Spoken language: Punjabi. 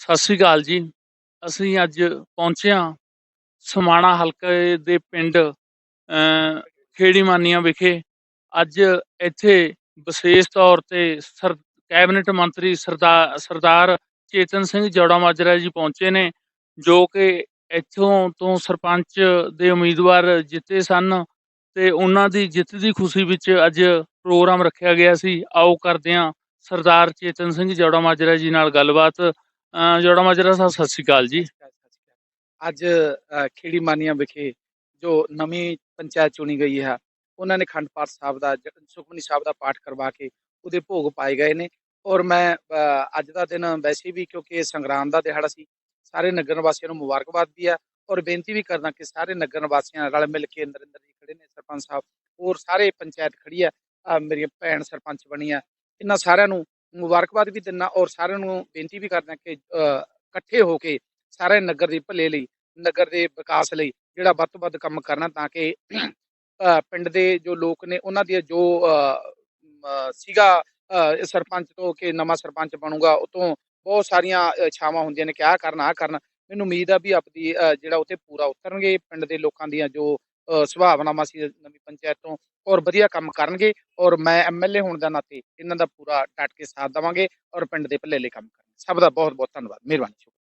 ਸਤਿ ਸ੍ਰੀ ਅਕਾਲ ਜੀ। ਅਸੀਂ ਅੱਜ ਪਹੁੰਚੇ ਹਾਂ ਸਮਾਣਾ ਹਲਕੇ ਦੇ ਪਿੰਡ ਅਮ ਖੇੜੀ ਮਾਨੀਆਂ ਵਿਖੇ। ਅੱਜ ਇੱਥੇ ਵਿਸ਼ੇਸ਼ ਤੌਰ ਤੇ ਸਰ, ਕੈਬਨਿਟ ਮੰਤਰੀ ਸਰਦਾਰ ਸਰਦਾਰ ਚੇਤਨ ਸਿੰਘ ਜੋੜਾ ਮਾਜਰਾ ਜੀ ਪਹੁੰਚੇ ਨੇ, ਜੋ ਕਿ ਇੱਥੋਂ ਤੋਂ ਸਰਪੰਚ ਦੇ ਉਮੀਦਵਾਰ ਜਿੱਤੇ ਸਨ ਤੇ ਉਹਨਾਂ ਦੀ ਜਿੱਤ ਦੀ ਖੁਸ਼ੀ ਵਿੱਚ ਅੱਜ ਪ੍ਰੋਗਰਾਮ ਰੱਖਿਆ ਗਿਆ ਸੀ। ਆਓ ਕਰਦੇ ਹਾਂ ਸਰਦਾਰ ਚੇਤਨ ਸਿੰਘ ਜੋੜਾ ਮਾਜਰਾ ਜੀ ਨਾਲ ਗੱਲਬਾਤ। ਅਹ ਜੋੜਾ ਮਾਜਰਾ ਸਾਹਿਬ ਸਤਿ ਸ਼੍ਰੀ ਅਕਾਲ ਜੀ। ਅੱਜ ਅ, ਖੇੜੀ ਮਾਨੀਆਂ ਵਿਖੇ ਜੋ ਨਵੀਂ ਪੰਚਾਇਤ ਚੁਣੀ ਗਈ ਹੈ ਉਹਨਾਂ ਨੇ ਖੰਡ ਪਾਠ ਸਾਹਿਬ ਦਾ ਜ- ਸੁਖਮਨੀ ਸਾਹਿਬ ਦਾ ਪਾਠ ਕਰਵਾ ਕੇ ਉਹਦੇ ਭੋਗ ਪਾਏ ਗਏ ਨੇ। ਔਰ ਮੈਂ ਅ, ਅੱਜ ਦਾ ਦਿਨ ਵੈਸੇ ਵੀ ਕਿਉਂਕਿ ਇਹ ਸੰਗਰਾਮ ਦਾ ਦਿਹਾੜਾ ਸੀ ਸਾਰੇ ਨਗਰ ਵਾਸੀਆਂ ਨੂੰ ਮੁਬਾਰਕਬਾਦ ਵੀ ਹੈ ਔਰ ਬੇਨਤੀ ਵੀ ਕਰਦਾ ਕਿ ਸਾਰੇ ਨਗਰ ਵਾਸੀਆਂ ਰਲ ਮਿਲ ਕੇ ਨਰਿੰਦਰ ਜੀ ਖੜੇ ਨੇ ਸਰਪੰਚ ਸਾਹਿਬ ਔਰ ਸਾਰੇ ਪੰਚਾਇਤ ਖੜੀ ਹੈ ਅ, ਮੇਰੀ ਭੈਣ ਸਰਪੰਚ ਬਣੀ ਹੈ ਇਹਨਾਂ ਸਾਰਿਆਂ ਨੂੰ ਮੁਬਾਰਕਬਾਦ ਵੀ ਦਿੰਦਾ ਔਰ ਸਾਰਿਆਂ ਨੂੰ ਬੇਨਤੀ ਵੀ ਕਰਦਾ ਕਿ ਇਕੱਠੇ ਹੋ ਕੇ ਸਾਰੇ ਨਗਰ ਦੇ ਭਲੇ ਲਈ ਨਗਰ ਦੇ ਵਿਕਾਸ ਲਈ ਜਿਹੜਾ ਵੱਧ ਤੋਂ ਵੱਧ ਕੰਮ ਕਰਨਾ ਤਾਂ ਕਿ ਪਿੰਡ ਦੇ ਜੋ ਲੋਕ ਨੇ ਉਹਨਾਂ ਦੀ ਜੋ ਸੀਗਾ ਸਰਪੰਚ ਤੋਂ ਕਿ ਨਵਾਂ ਸਰਪੰਚ ਬਣੂਗਾ ਉਹ ਤੋਂ ਬਹੁਤ ਸਾਰੀਆਂ ਇਛਾਵਾਂ ਹੁੰਦੀਆਂ ਨੇ ਕਿ ਆਹ ਕਰਨਾ ਆਹ ਕਰਨਾ। ਮੈਨੂੰ ਉਮੀਦ ਆ ਵੀ ਆਪਦੀ ਅ, ਜਿਹੜਾ ਉੱਥੇ ਪੂਰਾ ਉਤਰਨਗੇ ਪਿੰਡ ਦੇ ਲੋਕਾਂ ਦੀਆਂ ਜੋ ਅ, ਸੁਭਾਵਨਾਵਾਂ ਸੀ ਨਵੀਂ ਪੰਚਾਇਤ ਤੋਂ ਔਰ ਵਧੀਆ ਕੰਮ ਕਰਨਗੇ ਔਰ ਮੈਂ ਐਮਐਲਏ ਹੋਣ ਦਾ ਨਾਤੇ ਇਹਨਾਂ ਦਾ ਪੂਰਾ ਡਟ ਕੇ ਸਾਥ ਦੇਵਾਂਗੇ ਔਰ ਪਿੰਡ ਦੇ ਭੱਲੇ ਲਈ ਕੰਮ ਕਰਾਂਗੇ ਸਭ ਦਾ ਬਹੁਤ ਬਹੁਤ ਧੰਨਵਾਦ। ਮਿਹਰਬਾਨੀ।